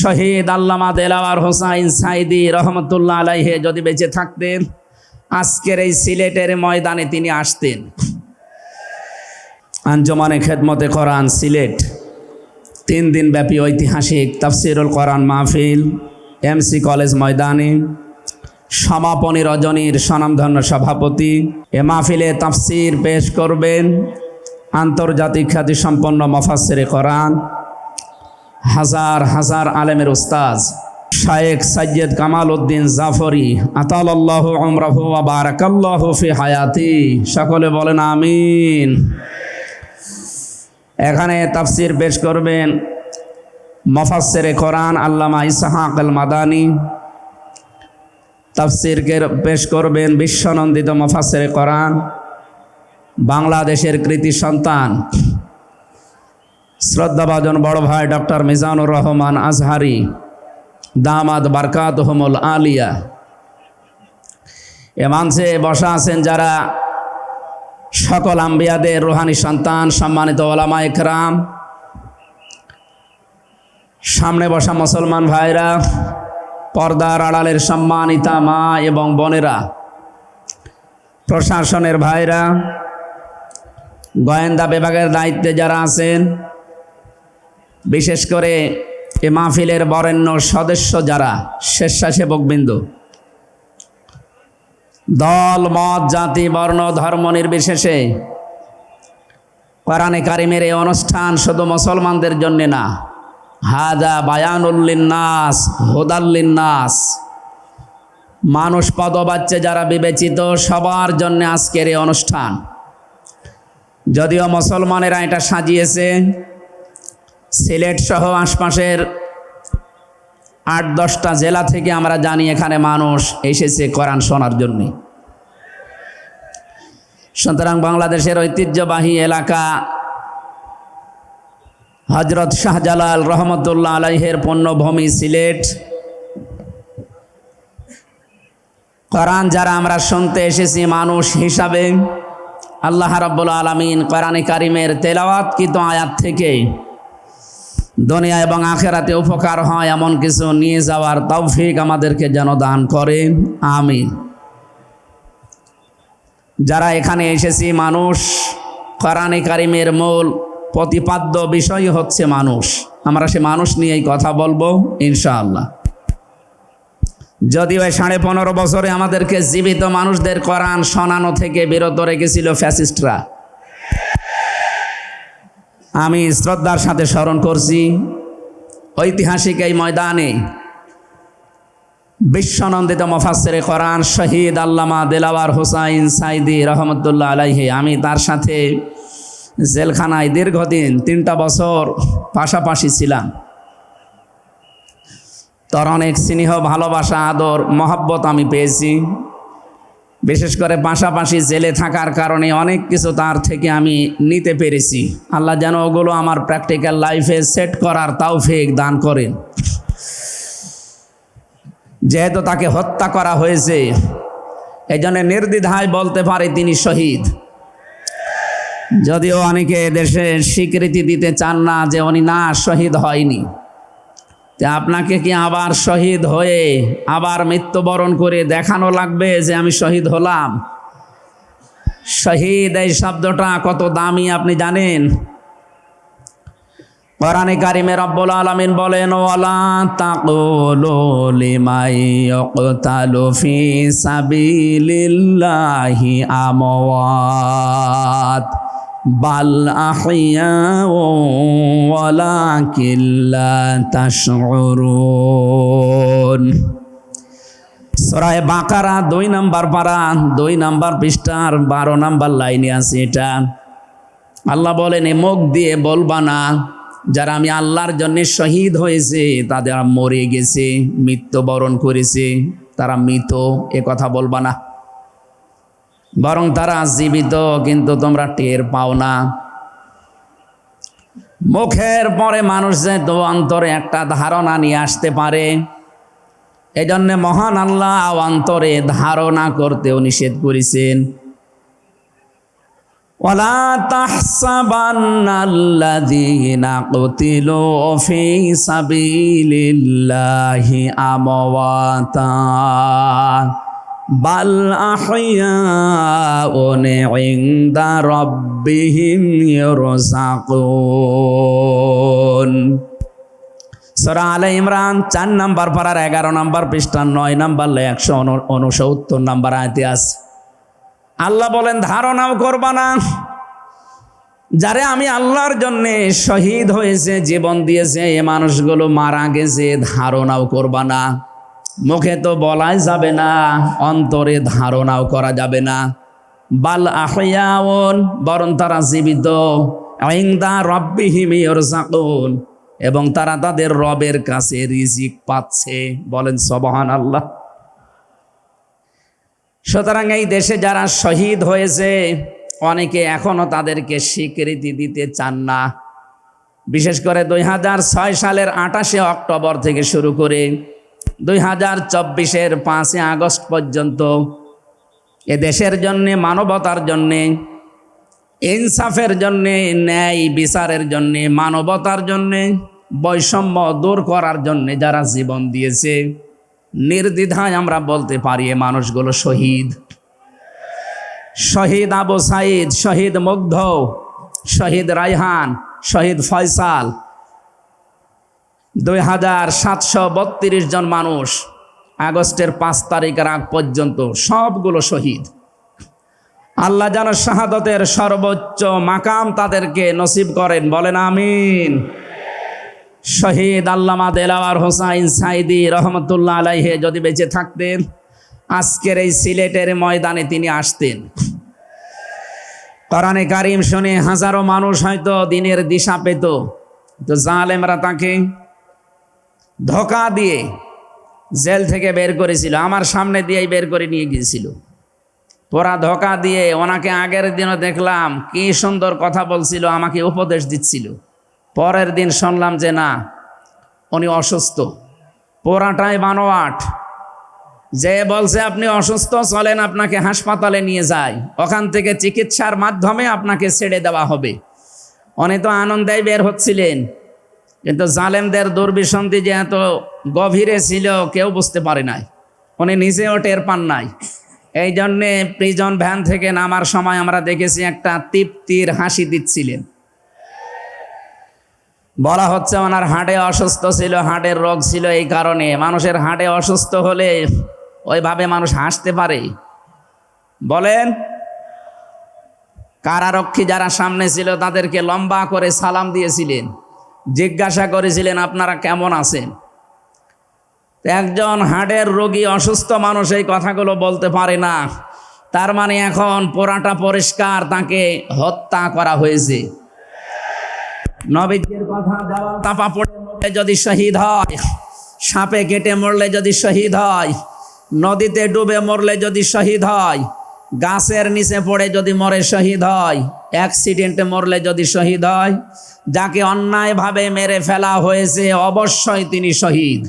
শহীদ আল্লামা দেলাওয়ার হোসাইন সাইদি রহমতুল্লাহ আলাইহে যদি বেঁচে থাকতেন, আজকের এই সিলেটের ময়দানে তিনি আসতেন। আঞ্জমানে খেদমতে কোরআন সিলেট, তিন দিন ব্যাপী ঐতিহাসিক তাফসিরুল কোরআন মাহফিল, এমসি কলেজ ময়দানে, সমাপনী রজনীর স্বনামধন্য সভাপতি, এ মাহফিলে তাফসির পেশ করবেন আন্তর্জাতিক খ্যাতিসম্পন্ন মফাসেরে কোরআন হাজার হাজার আলেমের উস্তাজ শায়েক সৈয়দ কামাল উদ্দিন জাফরি আতাল্লাহ ফি হায়াতি। সকলে বলেন আমিন। এখানে তাফসির পেশ করবেন মফাসেরে কোরআন আল্লামা ইসাহাক আল মাদানি তাফসিরকে পেশ করবেন বিশ্বনন্দিত মফাসেরে কোরআন, বাংলাদেশের কৃতি সন্তান। শ্রদ্ধাভাজন বড় ভাই ডক্টর মিজানুর রহমান আজহারি, দামাদ বারকাত হমল আলিয়া। এ মঞ্চে বসা আছেন যারা সকল আম্বিয়াদের রোহানি সন্তান, সম্মানিত ওলামা একরাম। সামনে বসা মুসলমান ভাইরা, পর্দার আড়ালের সম্মানিতা মা এবং বোনেরা, প্রশাসনের ভাইরা, গোয়েন্দা বিভাগের দায়িত্বে যারা আছেন বিশেষ করে এ মাহফিলের বরেণ্য সদস্য যারা স্বেচ্ছাসেবকবৃন্দ দল, মত, জাতি, বর্ণ, ধর্ম নির্বিশেষে কোরআনে কারিমের এই অনুষ্ঠান শুধু মুসলমানদের জন্য না, হাদা বায়ানুল্লিন্নাস হুদাল্লিন্নাস মানুষ পদবাচ্চে যারা বিবেচিত, সবার জন্য আজকের এই অনুষ্ঠান। যদিও মুসলমানেরা এটা সাজিয়েছে সিলেট সহ আশপাশের আট দশটা জেলা থেকে আমরা জানি এখানে মানুষ এসেছে কোরআন শোনার জন্য। সুতরাং বাংলাদেশের ঐতিহ্যবাহী এলাকা হজরত শাহজালাল রহমতুল্লাহ আলাইহের পণ্যভূমি সিলেট। কোরআন যারা আমরা শুনতে এসেছি মানুষ হিসাবে আল্লাহ রাব্বুল আলমিন কোরআনে কারিমের তেলাওয়াতকৃত আয়াত থেকে দুনিয়া এবং আখেরাতে উপকার হয়, এমন কিছু নিয়ে যাওয়ার তৌফিক আমাদেরকে যেন দান করেন আমিন। যারা এখানে এসেছি, মানুষ, কোরআনে কারিমের মূল প্রতিপাদ্য বিষয় হচ্ছে মানুষ। আমরা সে মানুষ নিয়েই কথা বলব, ইনশাআল্লাহ। যদিও সাড়ে পনেরো বছরে আমাদেরকে জীবিত মানুষদের কোরআন শোনানো থেকে বিরত রেখেছিল ফ্যাসিস্টরা আমি শ্রদ্ধার সাথে স্মরণ করছি, ঐতিহাসিক এই ময়দানে বিশ্বনন্দিত মফাসের কোরআন শহীদ আল্লামা দেলাওয়ার হুসাইন সাইদি রহমতুল্লাহ আলাইহে, আমি তার সাথে জেলখানায় দীর্ঘদিন তিনটা বছর পাশাপাশি ছিলাম। তার অনেক স্নেহ, ভালোবাসা, আদর, মহাব্বত আমি পেয়েছি। বিশেষ করে পাশাপাশি জেলে থাকার কারণে অনেক কিছু তার থেকে আমি নিতে পেরেছি। আল্লাহ যেন ওগুলো আমার প্র্যাকটিক্যাল লাইফে সেট করার তাওফিক দান করেন। যেহেতু তাকে হত্যা করা হয়েছে এই জন্য নির্দ্বিধায় বলতে পারে তিনি শহীদ। যদিও অনেকে দেশে স্বীকৃতি দিতে চান না যে উনি না শহীদ হয়নি। তা আপনাকে কি আবার শহীদ হয়ে আবার মৃত্যুবরণ করে দেখানো লাগবে যে আমি শহীদ হলাম? শহীদ, এই শব্দটা কত দামি আপনি জানেন? কোরআনে কারিমে রব্বুল আলামিন বলেন, ওয়ালা তাকুলু লিমাই ইয়াকতালু ফি সাবিলিল্লাহি আমওয়াত। বাল আহিয়া ওয়ালাকিন লা তাশউরুন। সরায় বাঁকারা দুই নাম্বার পারা, দুই নাম্বার পৃষ্ঠার বারো নাম্বার লাইনে আছে এটা। আল্লাহ বলেন মুখ দিয়ে বলবা না, যারা আমি আল্লাহর জন্য শহীদ হয়েছে, তাদের মরে গেছে, মৃত্যুবরণ করেছে, তারা মৃত, এ কথা বলবা না। বরং তারা জীবিত কিন্তু তোমরা টের পাও না মুখের পরে মানুষ যে তো অন্তরে একটা ধারণা নিয়ে আসতে পারে এই জন্যে মহান আল্লাহ অন্তরে ধারণা করতেও নিষেধ করেছেন ولا تحسبن الذين قتلوا في سبيل الله أمواتا বাল আহিয়া ওনে ইংদা রব্বিহিম ইউরসাকুন সরা আলে ইমরান চার নাম্বার পাড়ার এগারো নাম্বার পৃষ্ঠা নয় নাম্বার একশো উনসত্তর নাম্বার আয়তে আছে। আল্লাহ বলেন, ধারণাও করবা না। যারে আমি আল্লাহর জন্যে শহীদ হয়েছে, জীবন দিয়েছে, এ মানুষগুলো মারা গেছে, ধারণাও করবা না। মুখে তো বলাই যাবে না, অন্তরে ধারণাও করা যাবে না। বাল আহয়াউন বরং তারা জীবিত। আইন্দা রব্বিহিম ইয়ারজাকুন এবং তারা তাদের রবের কাছে রিজিক পাচ্ছে বলেন সবহান আল্লাহ সুতরাং এই দেশে যারা শহীদ হয়েছে, অনেকে এখনও তাদেরকে স্বীকৃতি দিতে চান না। বিশেষ করে দুই হাজার ছয় সালের আঠাশে অক্টোবর থেকে শুরু করে দুই হাজার চব্বিশের পাঁচই আগস্ট পর্যন্ত এ দেশের জন্যে, মানবতার জন্যে, ইনসাফের জন্যে, ন্যায় বিচারের জন্যে, মানবতার জন্যে, বৈষম্য দূর করার জন্যে যারা জীবন দিয়েছে, নির্দ্বিধায় আমরা বলতে পারি এ মানুষগুলো শহীদ। শহীদ আবু সাইদ, শহীদ মুগ্ধ, শহীদ রায়হান, শহীদ ফয়সাল দুই হাজার সাতশো বত্রিশ জন মানুষ আগস্টের পাঁচ তারিখের আগ পর্যন্ত সবগুলো শহীদ। আল্লাহ যেন শাহাদতের সর্বোচ্চ মাকাম তাদেরকে নসিব করেন, বলেন আমিন। শহীদ আল্লামা দেলাওয়ার হোসাইন সাইদি রহমতুল্লাহ আলাইহে যদি বেঁচে থাকতেন, আজকের এই সিলেটের ময়দানে তিনি আসতেন। কোরআনে কারিম শুনে হাজারো মানুষ হয়তো দিনের দিশা পেত, তো জালেমরা তাকে ধোকা দিয়ে জেল থেকে বের করেছিল, আমার সামনে দিয়েই বের করে নিয়ে গিয়েছিল। তোরা ধোকা দিয়ে ওনাকে আগের দিনও দেখলাম, কি সুন্দর কথা বলছিল, আমাকে উপদেশ দিচ্ছিল। পরের দিন শুনলাম যে না, উনি অসুস্থ। পোড়াটাই বানোয়াট। যে বলছে আপনি অসুস্থ, চলেন আপনাকে হাসপাতালে নিয়ে যায় ওখান থেকে চিকিৎসার মাধ্যমে আপনাকে ছেড়ে দেওয়া হবে। উনি তো আনন্দেই বের হচ্ছিলেন। কিন্তু জালেমদের দুর্বিসন্ধি যে এত গভীরে ছিল, কেউ বুঝতে পারে নাই। উনি নিজেও টের পান নাই। এই জন্যে প্রিজন ভ্যান থেকে নামার সময় আমরা দেখেছি একটা তৃপ্তির হাসি দিচ্ছিলেন। বলা হচ্ছে ওনার হাড়ে অসুস্থ ছিল হাড়ের রোগ ছিল এই কারণে। মানুষের হাড়ে অসুস্থ হলে ওইভাবে মানুষ হাসতে পারে। বলেন, কারারক্ষী যারা সামনে ছিল, তাদেরকে লম্বা করে সালাম দিয়েছিলেন। জিজ্ঞাসা করেছিলেন, আপনারা কেমন আছেন? একজন হাড়ের রোগী, অসুস্থ মানুষ এই কথাগুলো বলতে পারে না। তার মানে এখন পোড়াটা পরিষ্কার, তাকে হত্যা করা হয়েছে। নবীজির কথা দেওয়াল তাপা পড়ে মরলে যদি শহীদ হয়, সাপে কেটে মরলে যদি শহীদ হয়, নদীতে ডুবে মরলে যদি শহীদ হয় গাছের নিচে পড়ে যদি মরে শহীদ হয় অ্যাক্সিডেন্টে মরলে যদি শহীদ হয়, যাকে অন্যায়ভাবে মেরে ফেলা হয়েছে অবশ্যই তিনি শহীদ।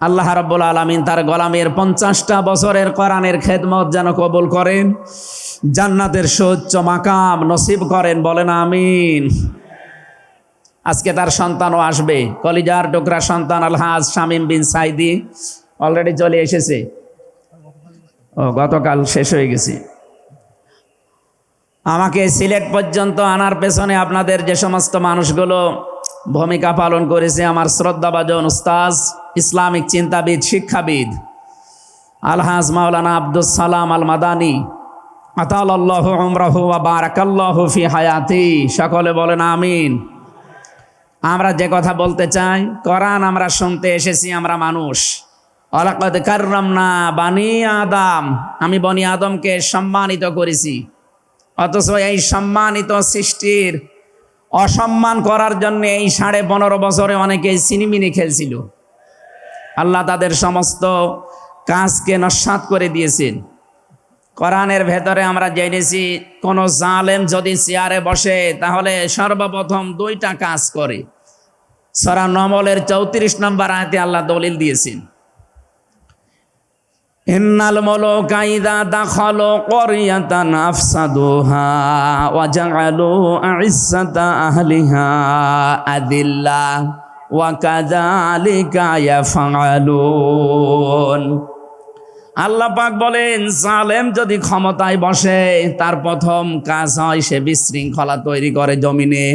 আল্লাহ রাব্বুল আলমিন তার গোলামের পঞ্চাশটা বছরের কোরআনের খেদমত যেন কবুল করেন, জান্নাতের সৌচ্চ মাকাম নসিব করেন, বলেন আমিন। আজকে তার সন্তানও আসবে, কলিজার ডোকরা সন্তান আলহাজ শামিম বিন সাইদি অলরেডি চলে এসেছে। ও, গতকাল শেষ হয়ে গেছি। আমাকে সিলেট পর্যন্ত আনার পেছনে আপনাদের যে সমস্ত মানুষগুলো ভূমিকা পালন করেছে, আমার শ্রদ্ধাভাজন উস্তাজ, ইসলামিক চিন্তাবিদ, শিক্ষাবিদ, আলহাজ মাওলানা আব্দুল সালাম আল মাদানী আতাল্লাহ আমরাহু বারাকাল্লাহু ফি হায়াতি, সকলে বলেন আমিন। আমরা যে কথা বলতে চাই, কোরআন আমরা শুনতে এসেছি, আমরা মানুষ। অলাকদ কার্রামনা বানি আদম। আমি বনি আদমকে সম্মানিত করেছি। অথচ এই সম্মানিত সৃষ্টির অসম্মান করার জন্য এই সাড়ে পনেরো বছরে অনেকে সিনিমিনি খেলছিল। আল্লাহ তাদের সমস্ত কাজকে নস্বাত করে দিয়েছেন। কোরআনের ভেতরে আমরা জেনেছি, কোনো জালেম যদি চেয়ারে বসে, তাহলে সর্বপ্রথম দুইটা কাজ করে। সরা নমলের চৌত্রিশ নম্বর আয়তে আল্লাহ দলিল দিয়েছেন। ইন্নাল মুলুকা ইযা দাখালু ক্বরিয়াতান আফসাদুহা ওয়া জাআলু আ'iজ্জাতা আহলিহা আদিল্লা ওয়া কাযালিকা ইয়াফআলুন। আল্লাহ পাক বলেন সালেম যদি ক্ষমতায় বসে, তার প্রথম কাজ হয় সে বিশৃঙ্খলা তৈরি করে জমিনে।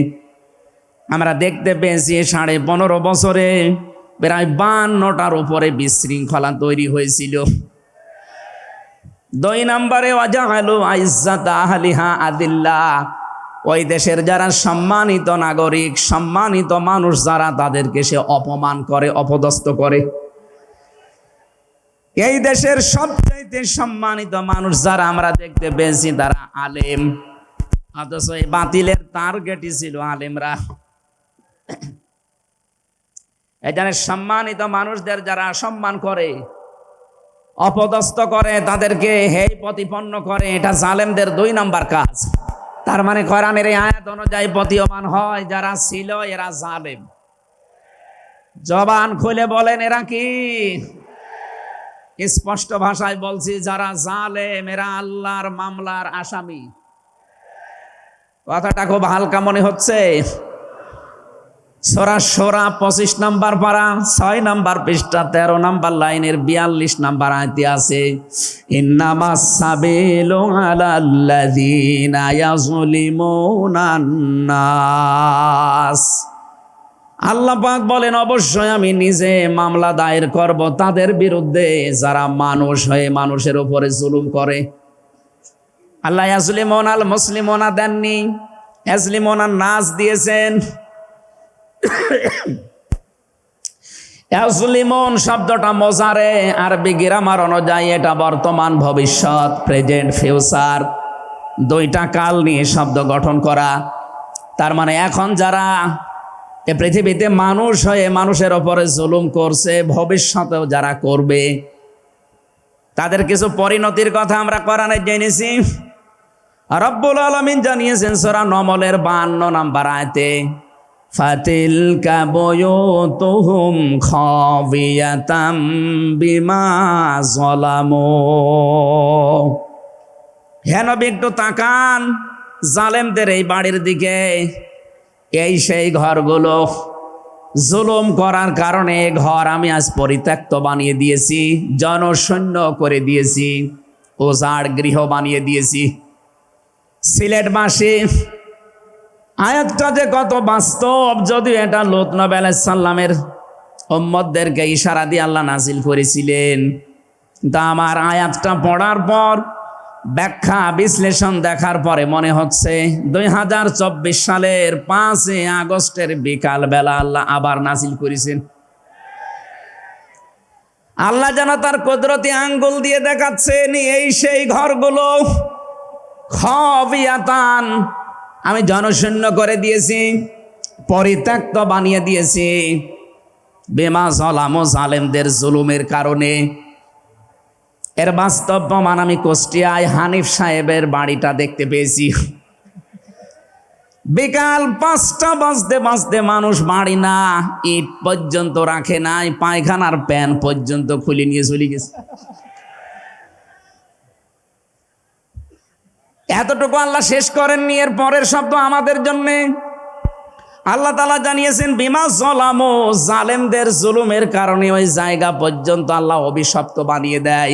আমরা দেখতে পেয়েছি, সাড়ে পনেরো বছরে প্রায় বান্নটার উপরে বিশৃঙ্খলা তৈরি হয়েছিল। দুই নম্বরে ওয়াজাহালু আইজ্জাত আহলিহা আদিল্লা ওই দেশের যারা সম্মানিত নাগরিক, সম্মানিত মানুষ, যারা তাদেরকে সে অপমান করে, অপদস্থ করে। এই দেশের সবচাইতে সম্মানিত মানুষ যারা আমরা দেখতে পেয়েছি, তারা আলেম। অথচ এই বাতিলের টার্গেটই ছিল আলেমরা। এখানে সম্মানিত মানুষদের যারা সম্মান করে অপদস্থ করে, তাদেরকে হেই প্রতিপন্ন করে। এটা জালেমদের দুই নাম্বার কাজ। তার মানে কোরআনের এই আয়াত অনুযায়ী প্রতীয়মান হয়, যারা ছিল এরা জালেম। জবান খুলে বলেন, এরা কি? স্পষ্ট ভাষায় বলছি, যারা জালেম, এরা আল্লাহর মামলার আসামি। কথাটা খুব হালকা মনে হচ্ছে। সোরা সোরা পঁচিশ নাম্বার পারা, ছয় নাম্বার পৃষ্ঠা, তেরো নাম্বার লাইনের বিয়াল্লিশ নাম্বার আয়তে আছে। ইন্নামা বলেন, অবশ্যই আমি নিজে মামলা দায়ের করব তাদের বিরুদ্ধে, যারা মানুষ হয়ে মানুষের উপরে জুলুম করে। আল্লাহ ইয়াজলিমুন আল মুসলিমোনা দেননি ইয়াজলিমুনা নাস দিয়েছেন। ইয়াজলিমুন শব্দটা মজারে আরবি গ্রামার অনুযায়ী এটা বর্তমান ভবিষ্যৎ, প্রেজেন্ট, ফিউচার। দুইটা কাল নিয়ে শব্দ গঠন করা। তার মানে এখন যারা এ পৃথিবীতে মানুষ হয়ে মানুষের ওপরে জুলুম করছে, ভবিষ্যতেও যারা করবে, তাদের কিছু পরিণতির কথা আমরা কোরআনে জেনেছি। রব্বুল আলমিন জানিয়েছেন সোরা নমলের বান্ন নাম্বার আয়তে ফাতিল কাবয়ুতুহুম খাবিয়াতাম বিমা জলামু হেন একটু তাকান জালেমদের এই বাড়ির দিকে। এই সেই ঘরগুলো জুলুম করার কারণে ঘর আমি আজ পরিত্যক্ত বানিয়ে দিয়েছি, জনশূন্য করে দিয়েছি ওজাড় গৃহ বানিয়ে দিয়েছি। সিলেট মাসে আয়াতটা যে কত বাস্তব যদিও এটা লোত নবেল সাল্লামের ওম্মদদেরকে ইশারা দিয়ে আল্লাহ নাজিল করেছিলেন। তা আমার আয়াতটা পড়ার পর, ব্যাখ্যা, বিশ্লেষণ দেখার পরে মনে হচ্ছে দুই হাজার চব্বিশ সালের পাঁচই আগস্টের বিকাল বেলা আল্লাহ আবার নাজিল করেছেন। আল্লাহ যেন তার কুদরতি আঙ্গুল দিয়ে দেখাচ্ছেন, এই সেই ঘরগুলো খবিয়াতান আমি জনশূন্য করে দিয়েছি, পরিত্যক্ত বানিয়ে দিয়েছি। বেমা জলাম জালেমদের জুলুমের কারণে। এর বাস্তব প্রমাণ আমি কুষ্টিয়ায় হানিফ সাহেবের বাড়িটা দেখতে পেয়েছি। বিকাল পাঁচটা বাজতে বাজতে মানুষ বাড়ি না, ইট পর্যন্ত রাখে নাই, পায়খানার প্যান পর্যন্ত খুলে নিয়ে চলে গেছে। এতটুকু আল্লাহ শেষ করেননি, এর পরের শব্দ আমাদের জন্যে। আল্লাহ তালা জানিয়েছেন, বিমা জলামো জালেমদের জুলুমের কারণে ওই জায়গা পর্যন্ত আল্লাহ অভিশপ্ত বানিয়ে দেয়।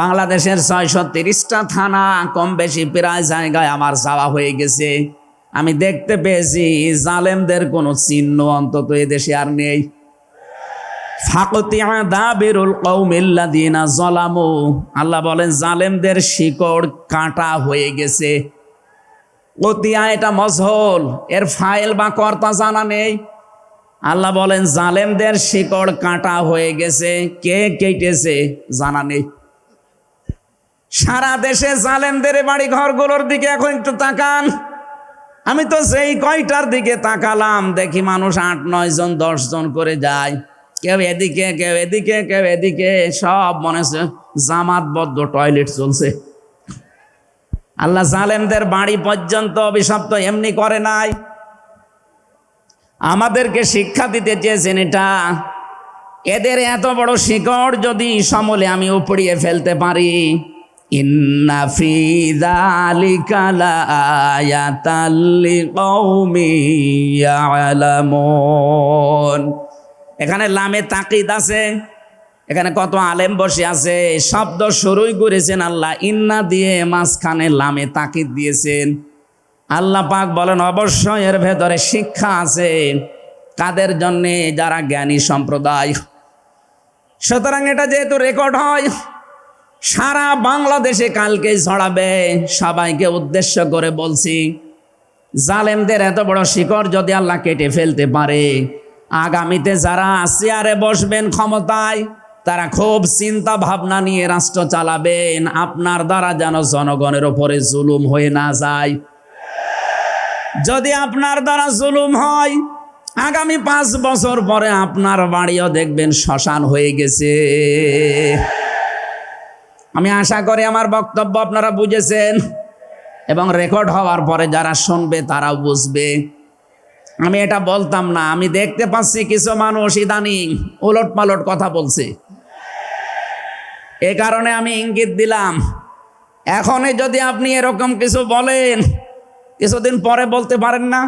বাংলাদেশের ছয়শো তিরিশটা থানা কম বেশি প্রায় জায়গায় আমার যাওয়া হয়ে গেছে। আমি দেখতে পেয়েছি, জালেমদের কোনো চিহ্ন অন্তত এ দেশে আর নেই। আল্লাহ বলেন, জালেমদের শিকড় কাটা হয়ে গেছে। কতিয়া এটা মজহল? এর ফাইল বা কর্তা জানা নেই। আল্লাহ বলেন, জালেমদের শিকড় কাটা হয়ে গেছে। কে কেটেছে জানা নেই। সারা দেশে জালেমদের বাড়ি ঘরগুলোর দিকে এখন একটু তাকান। আমি তো সেই কয়টার দিকে তাকালাম, দেখি মানুষ আট, নয় জন, দশ জন করে যায়। কেউ এদিকে কেউ এদিকে কেউ এদিকে, সব মনে হচ্ছে জামাতবদ্ধ টয়লেট চলছে। আল্লাহ জালেমদের বাড়ি পর্যন্ত অভিশপ্ত এমনি করে নাই। আমাদেরকে শিক্ষা দিতে চেয়েছেন এটা। এদের এত বড় শিকড় যদি সমলে আমি উপড়িয়ে ফেলতে পারি। ইন্না এখানে লামে তাকিদ আছে, এখানে কত আলেম বসে আছে, শব্দ শুরুই করেছেন আল্লাহ, ইন্না দিয়ে মাঝখানে লামে তাকিদ দিয়েছেন। আল্লাহ পাক বলেন, অবশ্যই এর ভেতরে শিক্ষা আছে, কাদের জন্যে যারা জ্ঞানী সম্প্রদায়। সুতরাং এটা যেহেতু রেকর্ড হয়, সারা বাংলাদেশে কালকে ছড়াবে, সবাইকে উদ্দেশ্য করে বলছি, জালেমদের এত বড় শিকড় যদি আল্লাহ কেটে ফেলতে পারে আগামীতে যারা চেয়ারে বসবেন ক্ষমতায়, তারা খুব চিন্তা ভাবনা নিয়ে রাষ্ট্র চালাবেন। আপনার দ্বারা যেন জনগণের ওপরে জুলুম হয়ে না যায়। যদি আপনার দ্বারা জুলুম হয়, আগামী পাঁচ বছর পরে আপনার বাড়িও দেখবেন শ্মশান হয়ে গেছে। আমি আশা করি আমার বক্তব্য আপনারা বুঝেছেন। এবং রেকর্ড হওয়ার পরে যারা শুনবে, তারাও বুঝবে। আমি এটা বলতাম না, আমি দেখতে পাচ্ছি কিছু মানুষ ইদানিং উলট পালট কথা বলছে। এ কারণে আমি ইঙ্গিত দিলাম, এখনই যদি আপনি এরকম কিছু বলেন, কিছুদিন পরে বলতে পারেন না।